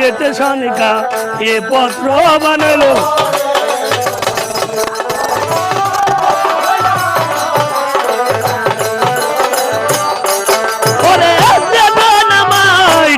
চেতে সনিকা এ পত্র বানালো।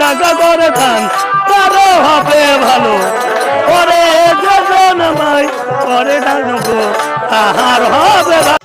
টাকা করে ভালো। ওরে দেবেন আমায় করে তাহার হবে ভালো।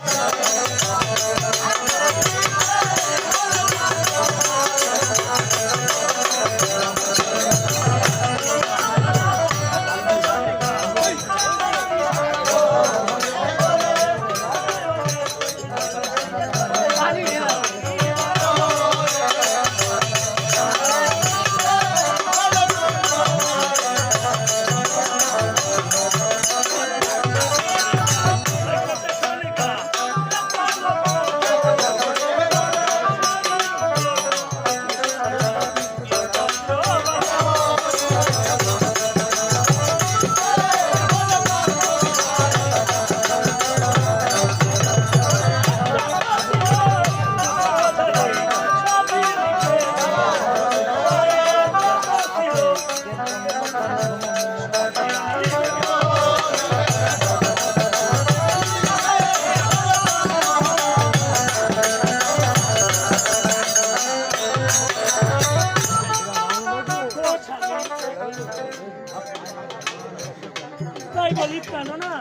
তাই বলি কেন না?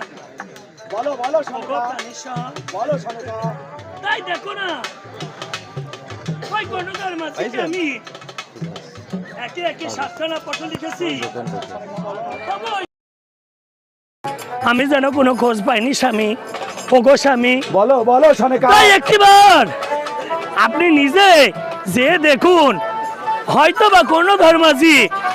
বলো বলো বলো তাই দেখো না ওই গণকার মাঝে আমি একে একে সাতখানা পত্র লিখেছি। আমি যেন কোনো খোঁজ পাইনি স্বামী। ওগো স্বামী। বলো বলো সনকা। তাই একটিবার আপনি নিজে যে দেখুন হয়তো বা কোনো ধর্মাজি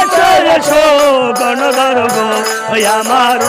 এসো এসো গণধর গো গণধর আমার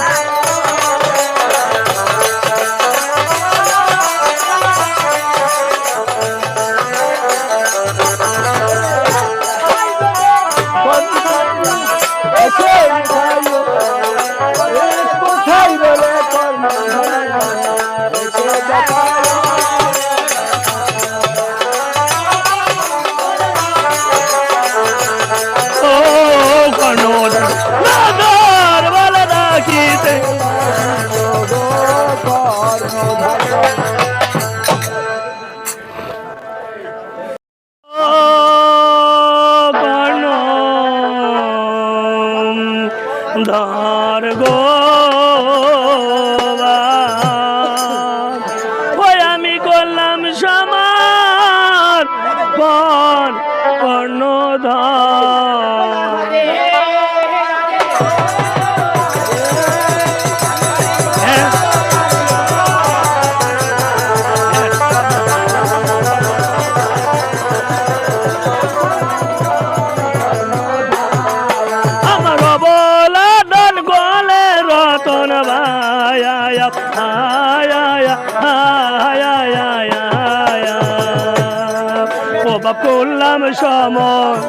করলাম সময়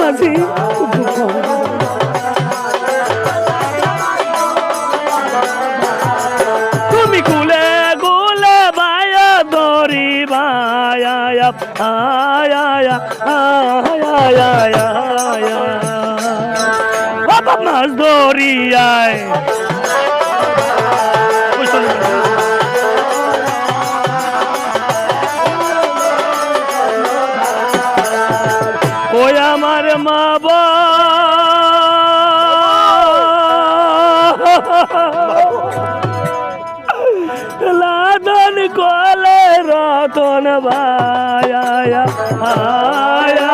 মাঝি তুমি কুলে গুলে বায়া দরি বায়া, আয়া আয়া আয়া বাবা মাছ ধরি ভাই আয়া আয়া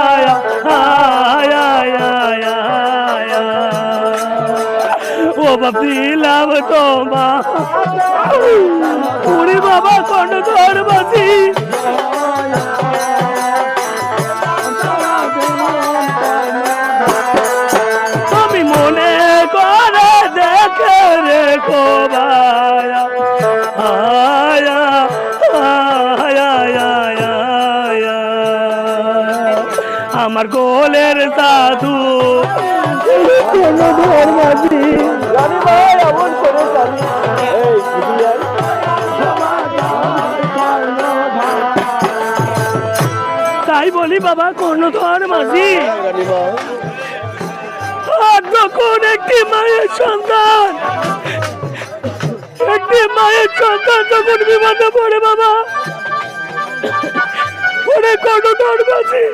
ও বাপি লাভ তোমা। পুরি বাবা কোন ধর আমার গোলের সাধু। তাই বলি বাবা রানী ভাই আর যখন একটি মায়ের সন্তান। একটি মায়ের সন্তান যখন বিমানে পড়ে বাবা পড়ে কত দরবাসী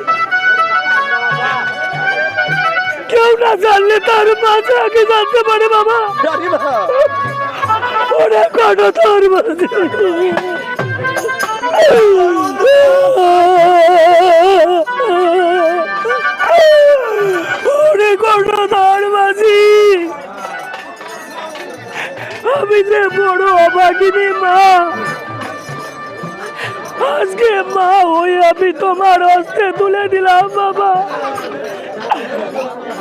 কেউ না জানলে তার মাঝে আগে জানতে পারে বাবা। ওরে কত দরবাসী আমি যে বড় অভাগিনী মা আজকে মা হয়ে আমি তোমার হস্তে তুলে দিলাম বাবা।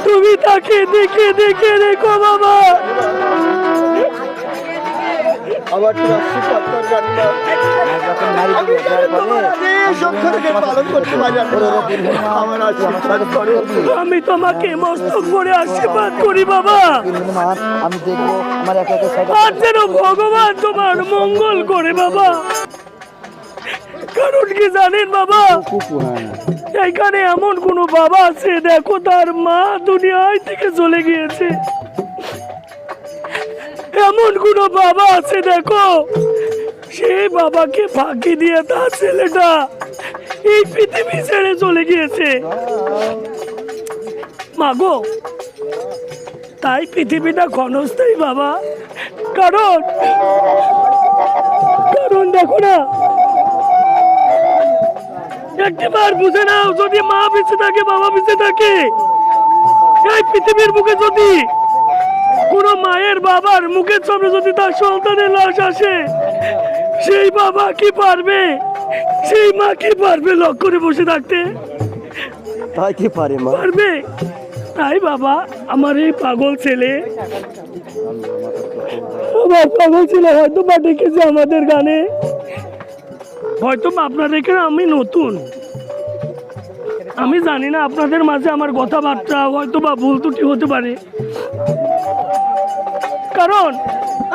তুমি তাকে দেখে দেখে রেখো বাবা। আমার আমি তোমাকে মস্তক করে আশীর্বাদ করি বাবা। আমি দেখব আমার একে একে যেন ভগবান তোমার মঙ্গল করে বাবা। কারণ কি জানেন বাবা? এখানে এমন কোনো বাবা আছে, দেখো তার মা দুনিয়ায় থেকে চলে গিয়েছে। এমন কোনো বাবা আছে, দেখো। সেই বাবাকে ফাঁকি দিয়ে তার ছেলেটা এই পৃথিবী ছেড়ে চলে গিয়েছে। মাগো, তাই পৃথিবীটা ক্ষণস্থায়ী বাবা। কারণ কারণ দেখো না একটিবার বুঝে নাও যদি মা বেঁচে থাকে বাবা বেঁচে থাকে। এই পৃথিবীর বুকে যদি কোনো মায়ের বাবার মুখের সামনে যদি তার সন্তানের লাশ আসে সেই বাবা কি পারবে? সেই মা কি পারবে লক করে বসে থাকতে? তাই কি পারে মা? পারবে? তাই বাবা আমার এই পাগল ছেলে। পাগল ছেলে হয়তো বা ডেকেছে আমাদের গানে। হয়তো আপনাদের এখানে আমি নতুন। আমি জানি না আপনাদের মাঝে আমার কথাবার্তা হয়তো বা ভুল ত্রুটি হতে পারে। কারণ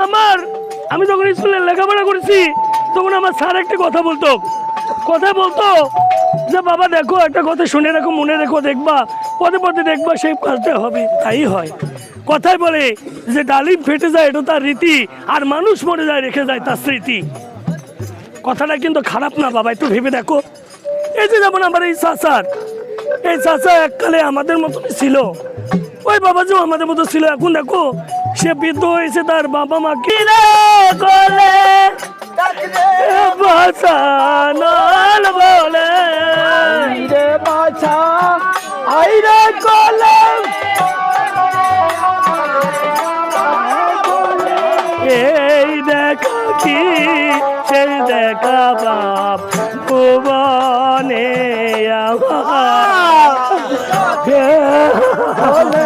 আমার, আমি যখন স্কুলে লেখাপড়া করেছি, তখন আমার স্যার একটা কথা বলতো। কথা বলতো যে, বাবা, দেখো, একটা কথা শুনে রাখো, মনে রেখো, দেখবা, পদে পদে দেখবা, সেই কাজটা হবে, তাই হয়। কথাই বলে যে, ডালিম ফেটে যায়, এটা তার রীতি, আর মানুষ মরে যায়, রেখে যায় তার স্মৃতি। কথাটা কিন্তু খারাপ না বাবা একটু ভেবে দেখো। এই যে যেমন আমার এই চাচার এই চাচা এককালে আমাদের মতনই ছিল। ওই বাবা যে আমাদের মতো ছিল। এখন দেখো সে বৃদ্ধ হয়েছে তার বাবা মা কি বলে? বাঁচানোর বলে। রে বাছা আইরে কলম এই দেখা কি সেই দেখা বাপ ভুবনে হলে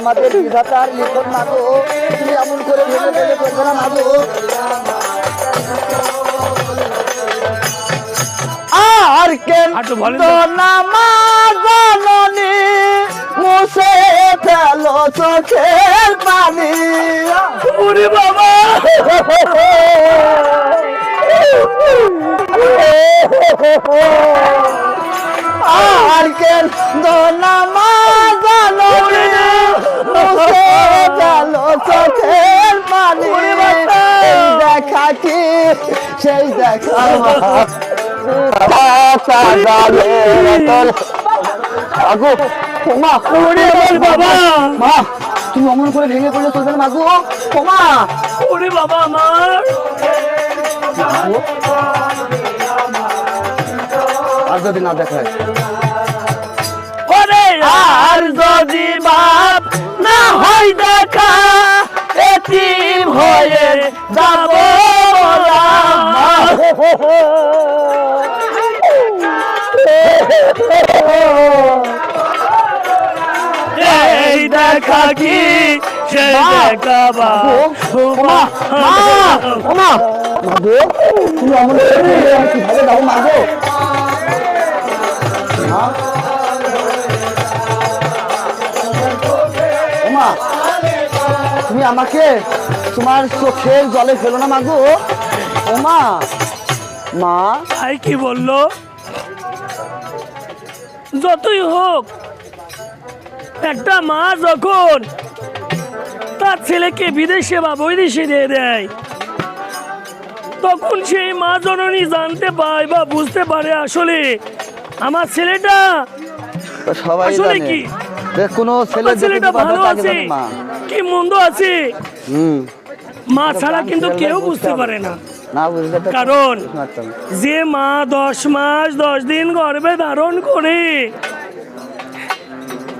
আমাদের বিধাতার লিখন মাগো তুমি এমন করে ভেবে ভেবে করবে না মাগো আর কেন। নামা জননী মুছে ফেলো চোখের পানি। ওরে বাবা! আর কেন তো নামা জননী মুছে ফেলো চোখের পানি। দেখা কি? সেই দেখা আগো ও মা ওরে আমার বাবা। মা তুমি অমন করে ভেঙে পড়লে চলবে না মাগো। ও ওরে বাবা আমার। আর যদি না দেখায়? ওরে আর যদি বাপ না হয় দেখা এতিম হয়ে যাব এই দেখা কি? দেখা বা। মা! মাগো তুমি অমন করে ভেঙে আমি মাগো মা ও মা! তুমি আমাকে তোমার চোখের জলে ফেলো না মাগো ও মা! মা! ভাই কি বলল? যতই হোক একটা মা যখন তার ছেলেকে বিদেশে বা বৈদেশে দিয়ে দেয় তখন সেই মা জননী জানতে পায় বা বুঝতে পারে আসলে আমার ছেলেটা সবাই আসলে কি? কোনো ছেলে ছেলেটা ভালো আছে? কি মন্দ আছে? হুম। মা ছাড়া কিন্তু কেউ বুঝতে পারে না। কারণ যে মা দশ মাস দশ দিন গর্ভে ধারণ করে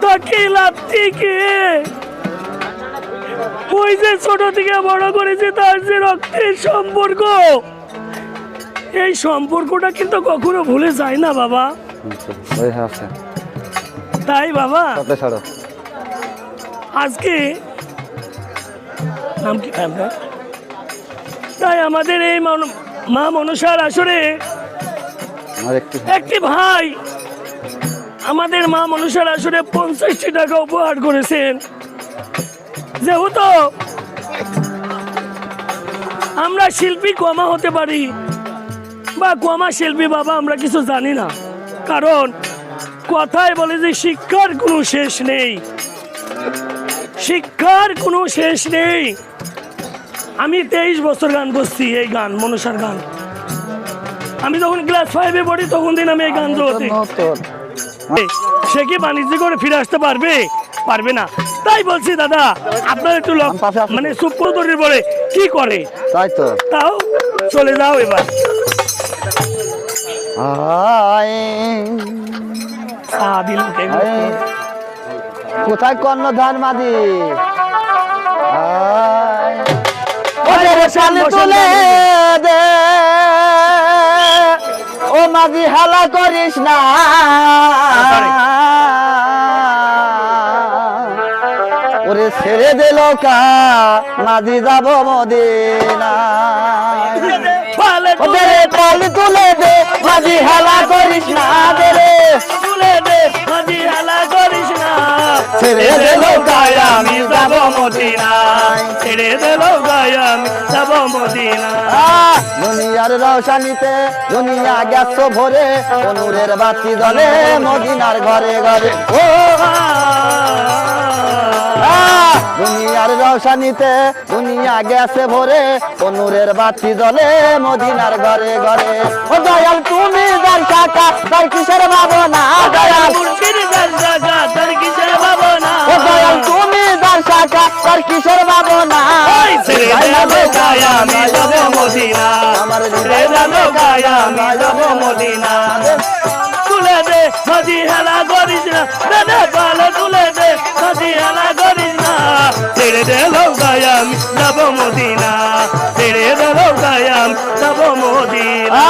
লাভ থেকে ওই যে ছোট থেকে বড় করেছে তার যে রক্তের সম্পর্ক। এই সম্পর্কটা কিন্তু কখনো ভুলে যায় না বাবা। তাই বাবা। আজকে নাম কি আপনার তাই আমাদের এই মন- মা মনসার আসরে একটি ভাই আমাদের মা মানুষের আসলে পঞ্চাশটি টাকা উপহার করেছেন। যেহেতু আমরা শিল্পী কমা হতে পারি বা কমা শিল্পী বাবা আমরা কিছু জানি না। কারণ কথায় বলে যে শিক্ষার কোনো শেষ নেই। শিক্ষার কোনো শেষ নেই। আমি তেইশ বছর গান করছি এই গান মনুষার গান। আমি যখন ক্লাস ফাইভে পড়ি তখন দিন আমি এই গান জোতে নতুন। সে কি বাণিজ্য করে ফিরে আসতে পারবে? পারবে না। তাই বলছি দাদা আপনার একটু। মানে সুপ্রদরের বলে কি করে? তাই তো। তাও চলে যাও এবার। কোথায় কর্ণধার মাদি? আয়। ওদের তুলে দে। মাঝি হালা করিস না। ওরে ছেড়ে দিল কা মাঝি যাব মদিনা পাল তুলে দে মাঝি হালা করিস না দে তুলে দে মাঝি হালা করিস ছেড়ে দিল গায় আমি যাব মদিনায়। ছেড়ে দিল গায় আমি যাব মদিনায়। দুনিয়ার রওশানিতে দুনিয়া গেছ ভরে অনুরের বাতি দলে মদিনার ঘরে ঘরে। ও দুনিয়ার রওশানিতে দুনিয়া গেছে ভরে অনুরের বাতি জলে মদিনার ঘরে ঘরে। ও দয়াল তুমি যার কাকা তার কিসের ভাবনা? দয়াল ও তুমি কাকা কিসের ভাবনা? আমার মদিনা। তুলে দে মাঝি হেলা করিস না। তুলে দে মাঝি হেলা ছেড়ে দে গায়াম যাব মদিনা। ছেড়ে দে গায়াম যাব মদিনা।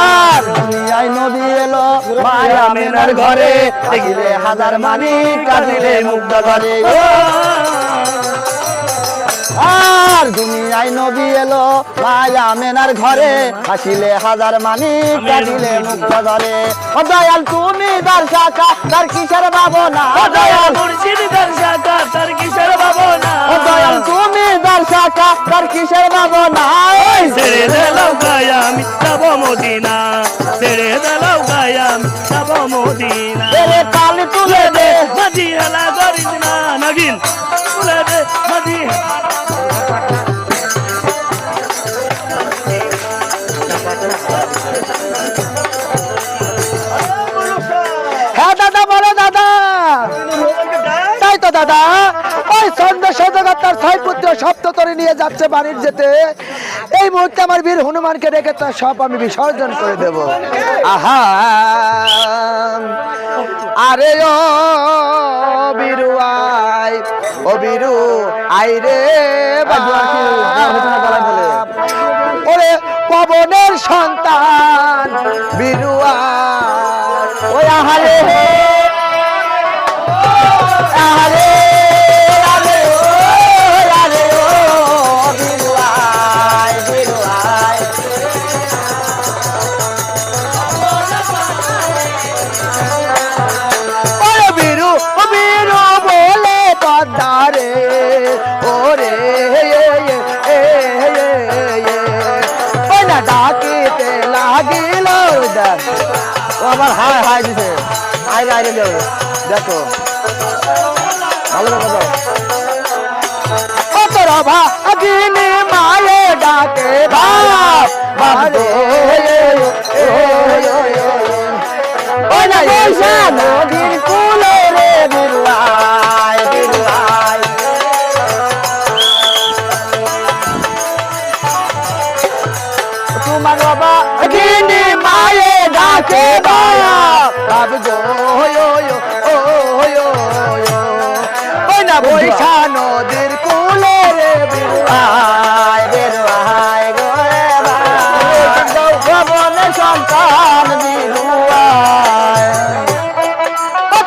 দুনিয়ায় নদী এলো মায়া মেনার ঘরে। দেখিলে হাজার মানি কাঁদিলে মুগ্ধ ঘরে। আর দুনিয়ায় নবী এলো মায়া মেনার ঘরে। হাসিলে হাজার মানি মুগ্ধ ঘরে ও দয়াল তুমি দার শাখা তার কিসের ভাবনা? দয়াল মুর্শিদ দর্শকা তার কিসের ভাবনা? দয়াল তুমি দার শাখা তার কিসের ভাবনা? ছেড়ে দে গায়াম যাব মদিনা। ছেড়ে দে গায়াম যাব মদিনা। কাল তুলে দে। মাঝি হ্যাঁ তাই তো, দাদা। ওই সন্ধ্যা সদগার ছয় পুত্র সপ্ততরে নিয়ে যাচ্ছে বাড়ির যেতে। এই মুহূর্তে আমার বীর হনুমানকে রেখে তার সব আমি বিসর্জন করে দেব। আহা! আরে আই ও বীরু আই রে ওরে পবনের সন্তান বিরুয়া ওই আহারে আরে আবার হায় হায় দিছে। আইরে আইরে দেবে দেখো। ভালো ভালো ও তোর মায়ে ডাকে নদীর কুলে রে বিরুয়াই বিরুয়াই তোমার বাবা গিনি মায়ে ডাকে বাপ বাপ গো না বৈশা নদীর কুলে রে বিরুয়াই বিরুয়াই গো রে ভবনে সন্তান বিরুয়াই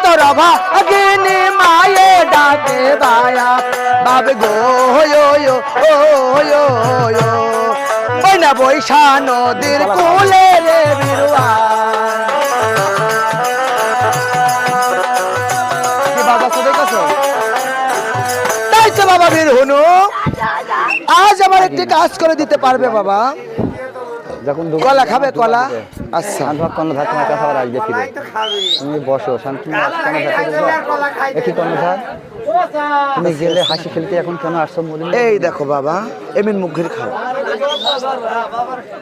তোর ভাগিনী মায়ে ডাকে বায়া বাব গো ও না বৈশা নদীর কুলে রে বিরুয়া তাই তো বাবা বীর হনু আজ আমার একটি কাজ করে দিতে পারবে বাবা। যখন কলা খাবে কলা? আচ্ছা। কর্ণধার তোমার কাছে আবার আসবে ফিরে তুমি বসো শান্তি তুমি গেলে হাসি খেলতে এখন কেন আসছো এই দেখো বাবা এমিন মুখ ঘিরে খাও।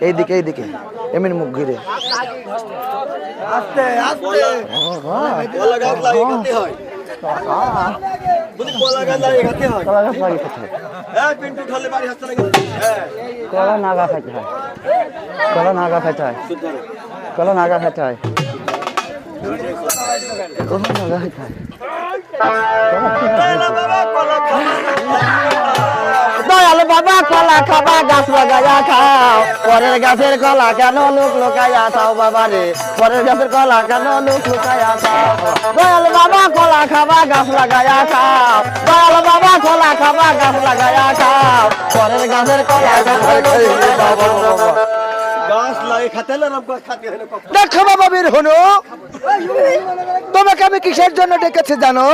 এইদিকে এইদিকে এমিন মুখ ঘিরে। কলা গাছ কলা গাছ লাগিয়ে খেতে হয়। কলা গাছ লাগিয়ে হয়। হ্যাঁ পিন্টু ঢালে বাড়ি হাসতে লাগে। হ্যাঁ। কলা নাগা খাইতে হয়। কলা নাগা খাইতে হয়। কলা নাগা খাইতে হয়। কলা নাগা খাইতে হয় দয়াল বাবা কলা খাবা, গাছ লাগাইয়া খাও। পরের গাছের কলা কেন লোক লোকাইয়া খাও বাবা রে? পরের গাছের কলা কেন লোক লোকাইয়া খাও দয়াল বাবা কলা খাবা, গাছ লাগাইয়া খাও। দয়াল বাবা কলা খাবা, গাছ লাগাইয়া খাও। পরের গাছের কলা কেন লোক লোকাইয়া খাও? দেখো বাবা বীর হনু তোমাকে আমি কিসের জন্য ডেকেছি জানো?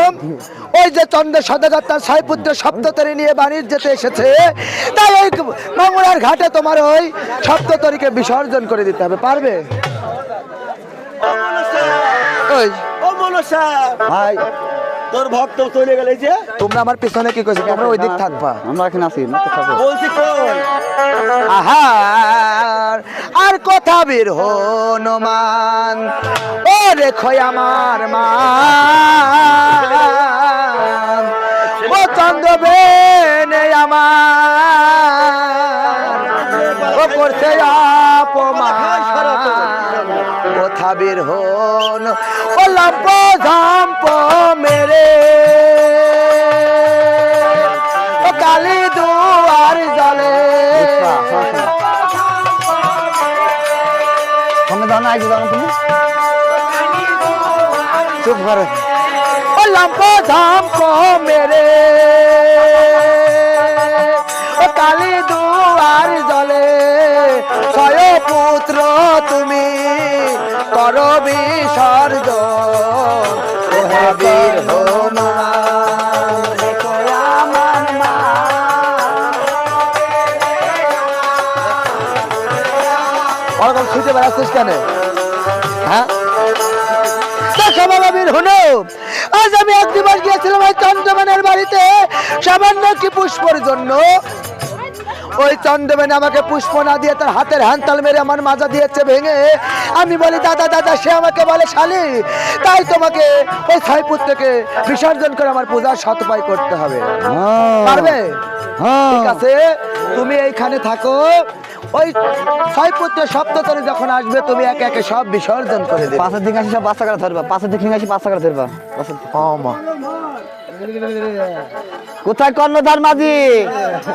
ওই যে চন্দ্র সদাগত তার ছয় সপ্ততরী নিয়ে যেতে এসেছে তাই ওই মামুরার ঘাটে তোমার ওই সপ্ততরীকে বিসর্জন করে দিতে হবে পারবে? ওই। ভাই। তোর ভক্ত চলে গেলে যে। তোমরা আমার পিছনে কি করছ? তোমরা ওই দিক থাকবা। আমরা এখানে আছি বলছি আহার আর কথা বীর হনুমান। ও রেখো আমার মা। ও চন্দ্রবেনে আমার। ও করছে কথা বীর হন। ও লম্প ঝম্প মেরে। সামনে দাও না আগে দাও তুমি। চুপ করে। ও লম্প ঝম্প মেরে। ও কালী দুয়ার জলে। ছয় পুত্র তুমি কর বিসর্জন ও হনুমান ওরকম ছুটে বেড়াচ্ছিস কেন? দেখো বাবা বীর হনু আজ আমি এক গিয়েছিলাম ওই চন্দ্রমানের বাড়িতে। সামান্য কি পুষ্পর জন্য? ওই চন্দ্রবেন আমাকে পুষ্প না দিয়ে তার হাতের হ্যান্তাল মেরে আমার মাজা দিয়েছে ভেঙে। আমি বলি দাদা দাদা সে আমাকে বলে শালি তাই তোমাকে ওই ছয় পুত্রকে বিসর্জন করে আমার পূজার সতপাই করতে হবে। পারবে? হ্যাঁ। ঠিক আছে তুমি এইখানে থাকো ওই ছয় পুত্র সপ্ততরে যখন আসবে তুমি একে একে সব বিসর্জন করে দেবে। পাশের দিকে আসি সব পাঁচ টাকা ধরবা পাশের দিকে আসি পাঁচ টাকা ধরবা। পাশের- কোথায় কর্ণধার মাঝি?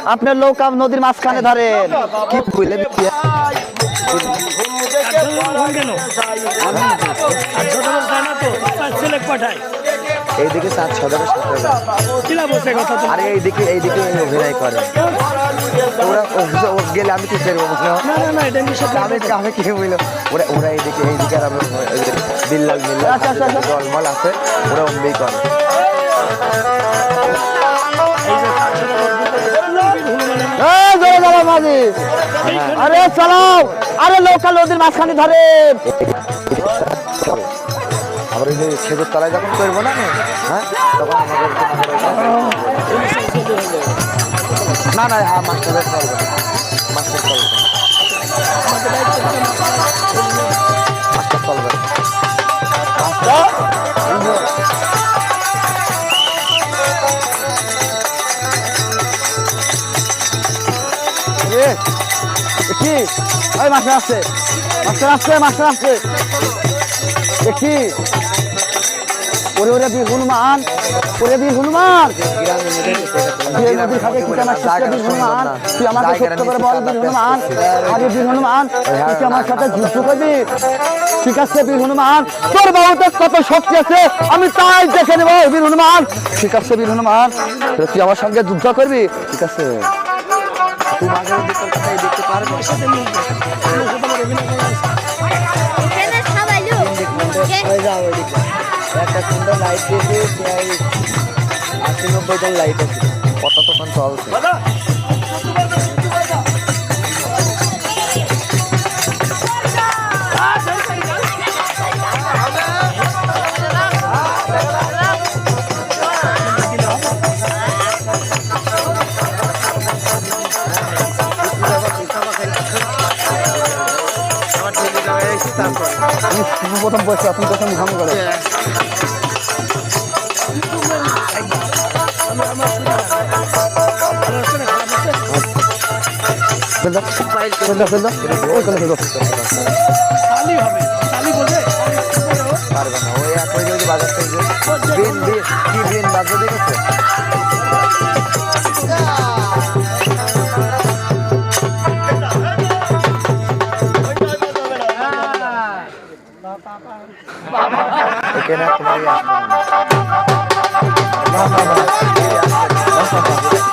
আপনার নৌকা নদীর মাঝখানে ধরেন। কি কেন তার ছেলে পাঠায়। এইদিকে সাত কিলা বসে আরে এইদিকে এইদিকে অভিনয় করে। ওরা গেলে আমি কি করব আমি আমি কি বলল ওরা ওরা এইদিকে এইদিকে আর আমি আচ্ছা, আচ্ছা। জলমল আছে ওরা অমনি করে। আরে চালাও আরে নৌকা নদীর মাঝখানে ধরেন খেজুর তলায় যখন করব না হ্যাঁ তখন আমাদের না না হ্যাঁ মাস্টারের চলবে না। মাস্টার চলবে মাস্টার কি? ওই মাস্টার আসছে। মাস্টার আসছে মাস্টার আসছে। কি? ওরে ওরে বীর হনুমান ওরে বীর হনুমান। যে নদীর ঘাটে কি আমার শিষ্য বীর হনুমান? তুই আমাকে সত্য করে বল বীর হনুমান। আরে বীর হনুমান তুই কি আমার সাথে যুদ্ধ করবি? ঠিক আছে বীর হনুমান তোর বাহুতে কত শক্তি আছে আমি তাই দেখে নেব বীর হনুমান। ঠিক আছে বীর হনুমান তুই আমার সঙ্গে যুদ্ধ করবি? ঠিক আছে। তুই মাঝে মধ্যে দেখতে পারব। এখানে সবাই লোক একটা সুন্দর লাইট দিয়েছে প্রায় আশি নব্বইটা লাইট আছে কত তখন চলছে তুমি প্রথম বসে আপনি প্রথম ঘাম করে ফেল দাও, ফেল দাও, ফেল দাও। ওই কোণে ফেল দাও। হবে চালি বলে পারবে না ওই এক ওই বাজার থেকে বিন বিন বাজার দেখেছে এখানে তোমারই আসবে না।